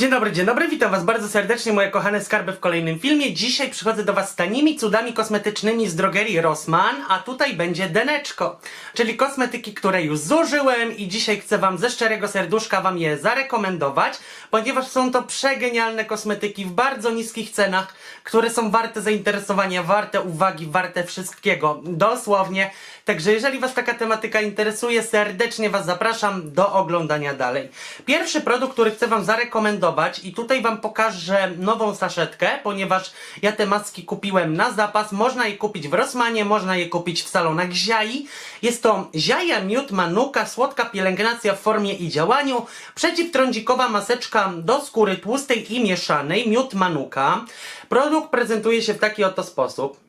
Dzień dobry, dzień dobry, witam was bardzo serdecznie, moje kochane skarby w kolejnym filmie. Dzisiaj przychodzę do was z tanimi cudami kosmetycznymi z drogerii Rossmann, a tutaj będzie deneczko, czyli kosmetyki, które już zużyłem i dzisiaj chcę wam ze szczerego serduszka wam je zarekomendować, ponieważ są to przegenialne kosmetyki w bardzo niskich cenach, które są warte zainteresowania, warte uwagi, warte wszystkiego, dosłownie. Także jeżeli was taka tematyka interesuje, serdecznie was zapraszam do oglądania dalej. Pierwszy produkt, który chcę wam zarekomendować i tutaj wam pokażę nową saszetkę, ponieważ ja te maski kupiłem na zapas. Można je kupić w Rossmanie, można je kupić w salonach Ziai. Jest to Ziaja Miód Manuka, słodka pielęgnacja w formie i działaniu, przeciwtrądzikowa maseczka do skóry tłustej i mieszanej, Miód Manuka. Produkt prezentuje się w taki oto sposób.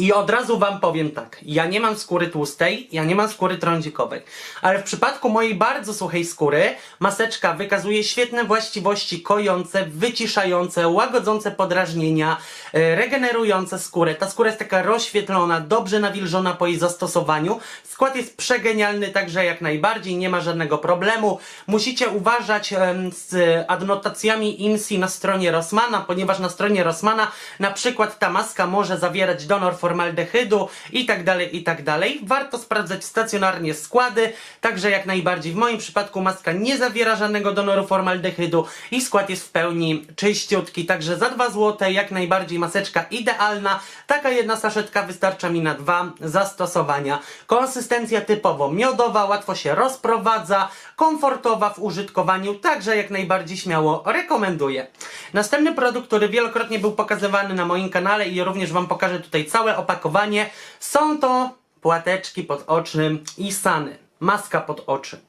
I od razu wam powiem tak, ja nie mam skóry tłustej, ja nie mam skóry trądzikowej, ale w przypadku mojej bardzo suchej skóry maseczka wykazuje świetne właściwości kojące, wyciszające, łagodzące podrażnienia, e, regenerujące skórę. Ta skóra jest taka rozświetlona, dobrze nawilżona po jej zastosowaniu. Skład jest przegenialny, także jak najbardziej nie ma żadnego problemu. Musicie uważać z adnotacjami INSI na stronie Rossmana, ponieważ na stronie Rossmana na przykład ta maska może zawierać donor formaldehydu i tak dalej, i tak dalej. Warto sprawdzać stacjonarnie składy, także jak najbardziej w moim przypadku maska nie zawiera żadnego donoru formaldehydu i skład jest w pełni czyściutki, także za 2 zł jak najbardziej maseczka idealna. Taka jedna saszetka wystarcza mi na dwa zastosowania. Konsystencja typowo miodowa, łatwo się rozprowadza, komfortowa w użytkowaniu, także jak najbardziej śmiało rekomenduję. Następny produkt, który wielokrotnie był pokazywany na moim kanale i również Wam pokażę tutaj całe opakowanie, są to płateczki pod oczy i sany. Maska pod oczy.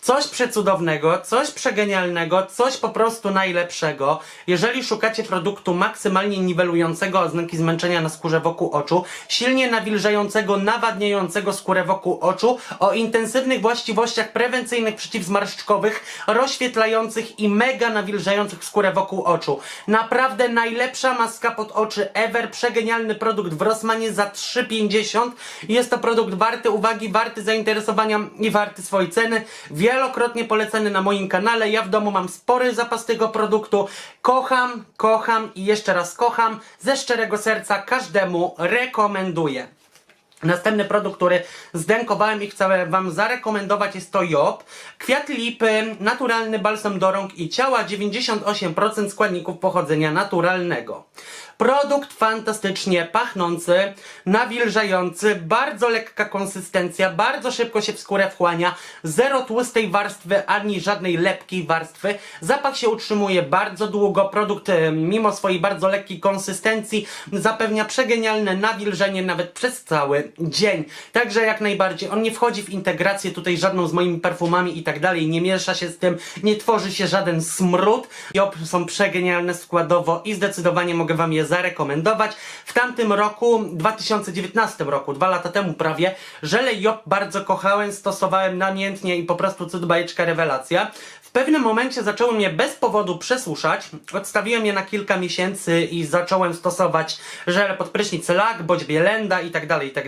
Coś przecudownego, coś przegenialnego, coś po prostu najlepszego. Jeżeli szukacie produktu maksymalnie niwelującego oznaki zmęczenia na skórze wokół oczu, silnie nawilżającego, nawadniającego skórę wokół oczu, o intensywnych właściwościach prewencyjnych przeciwzmarszczkowych, rozświetlających i mega nawilżających skórę wokół oczu. Naprawdę najlepsza maska pod oczy ever, przegenialny produkt w Rossmanie za 3,50. Jest to produkt warty uwagi, warty zainteresowania i warty swojej ceny. Wielokrotnie polecany na moim kanale. Ja w domu mam spory zapas tego produktu. Kocham, kocham i jeszcze raz kocham. Ze szczerego serca każdemu rekomenduję. Następny produkt, który zdękowałem i chcę Wam zarekomendować jest to Job. Kwiat lipy, naturalny balsam do rąk i ciała, 98% składników pochodzenia naturalnego. Produkt fantastycznie pachnący, nawilżający, bardzo lekka konsystencja, bardzo szybko się w skórę wchłania, zero tłustej warstwy ani żadnej lepkiej warstwy. Zapach się utrzymuje bardzo długo. Produkt, e, mimo swojej bardzo lekkiej konsystencji, zapewnia przegenialne nawilżenie nawet przez cały dzień. Także jak najbardziej, on nie wchodzi w integrację tutaj żadną z moimi perfumami i tak dalej, nie miesza się z tym, nie tworzy się żaden smród. Job są przegenialne składowo i zdecydowanie mogę Wam je zarekomendować. W tamtym roku, 2019 roku, dwa lata temu prawie, żele Job bardzo kochałem, stosowałem namiętnie i po prostu cud bajeczka rewelacja. W pewnym momencie zaczęły mnie bez powodu przesuszać. Odstawiłem je na kilka miesięcy i zacząłem stosować żele pod prysznic lak, bądź bielenda i tak dalej, i tak.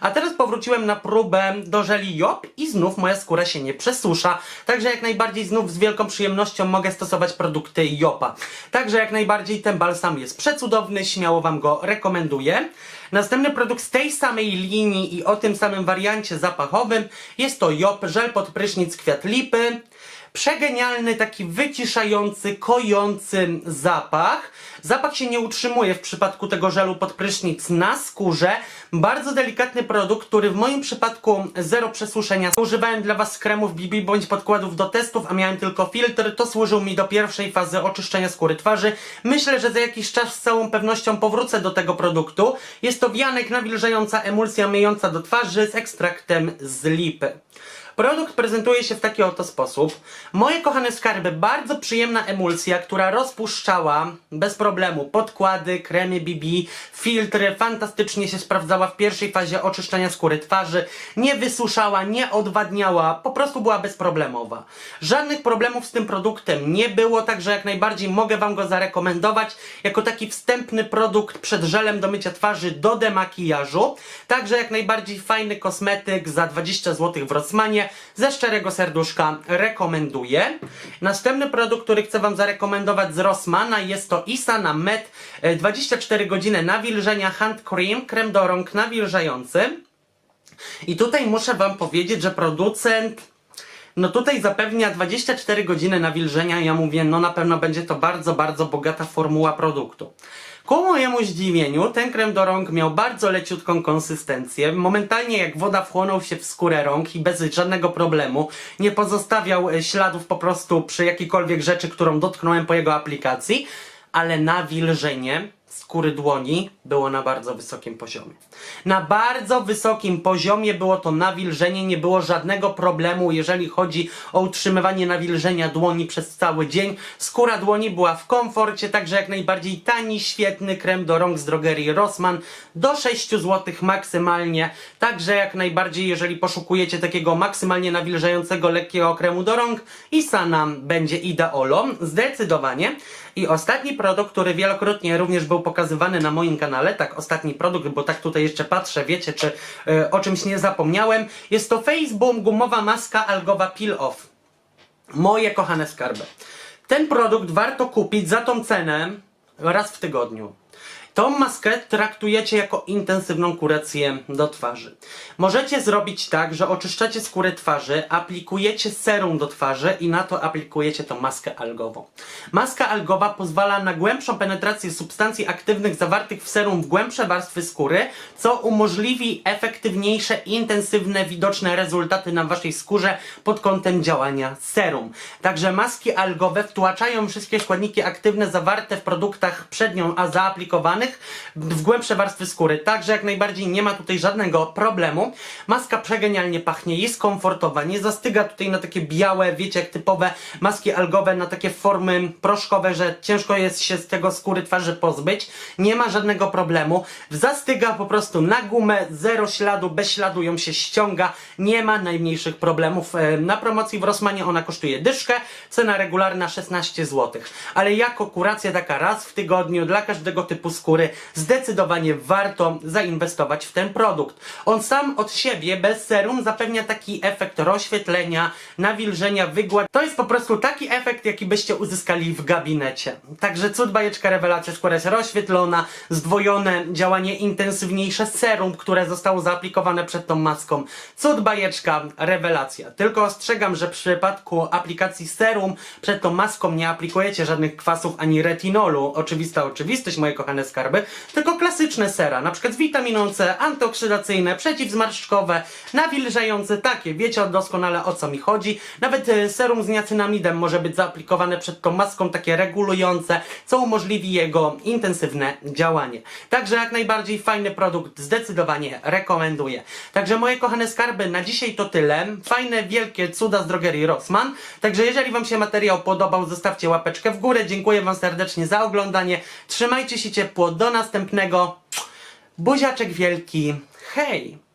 A teraz powróciłem na próbę do żeli Job i znów moja skóra się nie przesusza. Także jak najbardziej znów z wielką przyjemnością mogę stosować produkty Jopa. Także jak najbardziej ten balsam jest przecudowny, śmiało Wam go rekomenduję. Następny produkt z tej samej linii i o tym samym wariancie zapachowym jest to Job żel pod prysznic kwiat lipy. Przegenialny, taki wyciszający, kojący zapach. Zapach się nie utrzymuje w przypadku tego żelu pod prysznic na skórze. Bardzo delikatny produkt, który w moim przypadku zero przesuszenia. Używałem dla Was kremów BB bądź podkładów do testów, a miałem tylko filtr. To służył mi do pierwszej fazy oczyszczenia skóry twarzy. Myślę, że za jakiś czas z całą pewnością powrócę do tego produktu. Jest to wianek nawilżająca emulsja myjąca do twarzy z ekstraktem z lipy. Produkt prezentuje się w taki oto sposób. Moje kochane skarby, bardzo przyjemna emulsja, która rozpuszczała bez problemu podkłady, kremy BB, filtry, fantastycznie się sprawdzała w pierwszej fazie oczyszczania skóry twarzy, nie wysuszała, nie odwadniała, po prostu była bezproblemowa. Żadnych problemów z tym produktem nie było, także jak najbardziej mogę Wam go zarekomendować jako taki wstępny produkt przed żelem do mycia twarzy do demakijażu. Także jak najbardziej fajny kosmetyk za 20 zł w Rossmanie. Ze szczerego serduszka rekomenduję. Następny produkt, który chcę Wam zarekomendować z Rossmana jest to Isana Med e, 24 godziny nawilżenia Hand Cream, krem do rąk nawilżający. I tutaj muszę Wam powiedzieć, że producent no tutaj zapewnia 24 godziny nawilżenia. Ja mówię, no na pewno będzie to bardzo, bardzo bogata formuła produktu. Ku mojemu zdziwieniu, ten krem do rąk miał bardzo leciutką konsystencję. Momentalnie jak woda wchłonął się w skórę rąk i bez żadnego problemu. Nie pozostawiał e, śladów po prostu przy jakiejkolwiek rzeczy, którą dotknąłem po jego aplikacji. Ale nawilżenie skóry dłoni było na bardzo wysokim poziomie. Na bardzo wysokim poziomie było to nawilżenie, nie było żadnego problemu, jeżeli chodzi o utrzymywanie nawilżenia dłoni przez cały dzień. Skóra dłoni była w komforcie, także jak najbardziej tani, świetny krem do rąk z drogerii Rossmann do 6 zł maksymalnie. Także jak najbardziej, jeżeli poszukujecie takiego maksymalnie nawilżającego, lekkiego kremu do rąk, Isana będzie ideolą, zdecydowanie. I ostatni produkt, który wielokrotnie również był pokazywany na moim kanale, tak, ostatni produkt, bo tak tutaj jeszcze patrzę, wiecie, czy e, o czymś nie zapomniałem, jest to Faceboom gumowa maska algowa Peel Off. Moje kochane skarby. Ten produkt warto kupić za tą cenę raz w tygodniu. Tą maskę traktujecie jako intensywną kurację do twarzy. Możecie zrobić tak, że oczyszczacie skórę twarzy, aplikujecie serum do twarzy i na to aplikujecie tą maskę algową. Maska algowa pozwala na głębszą penetrację substancji aktywnych zawartych w serum w głębsze warstwy skóry, co umożliwi efektywniejsze, intensywne, widoczne rezultaty na waszej skórze pod kątem działania serum. Także maski algowe wtłaczają wszystkie składniki aktywne zawarte w produktach przed nią, a zaaplikowanych w głębsze warstwy skóry. Także jak najbardziej nie ma tutaj żadnego problemu. Maska przegenialnie pachnie, jest komfortowa, nie zastyga tutaj na takie białe, wiecie, jak typowe maski algowe, na takie formy proszkowe, że ciężko jest się z tego skóry twarzy pozbyć. Nie ma żadnego problemu. Zastyga po prostu na gumę, zero śladu, bez śladu ją się ściąga. Nie ma najmniejszych problemów. E, Na promocji w Rossmanie ona kosztuje dyszkę, cena regularna 16 zł. Ale jako kuracja taka raz w tygodniu dla każdego typu skóry zdecydowanie warto zainwestować w ten produkt. On sam od siebie bez serum zapewnia taki efekt rozświetlenia, nawilżenia, wygład. To jest po prostu taki efekt, jaki byście uzyskali w gabinecie. Także cud bajeczka rewelacja, skóra jest rozświetlona, zdwojone działanie intensywniejsze serum, które zostało zaaplikowane przed tą maską. Cud bajeczka rewelacja. Tylko ostrzegam, że w przypadku aplikacji serum przed tą maską nie aplikujecie żadnych kwasów ani retinolu. Oczywista oczywistość, moje kochane skarby, tylko klasyczne sera, na przykład z witaminą C, antyoksydacyjne, przeciwzmarszczkowe, nawilżające, takie, wiecie doskonale o co mi chodzi. Nawet e, serum z niacinamidem może być zaaplikowane przed tą maską, takie regulujące, co umożliwi jego intensywne działanie. Także jak najbardziej fajny produkt, zdecydowanie rekomenduję. Także moje kochane skarby, na dzisiaj to tyle. Fajne, wielkie cuda z drogerii Rossmann. Także jeżeli Wam się materiał podobał, zostawcie łapeczkę w górę. Dziękuję Wam serdecznie za oglądanie. Trzymajcie się ciepło, do następnego. Buziaczek wielki. Hej!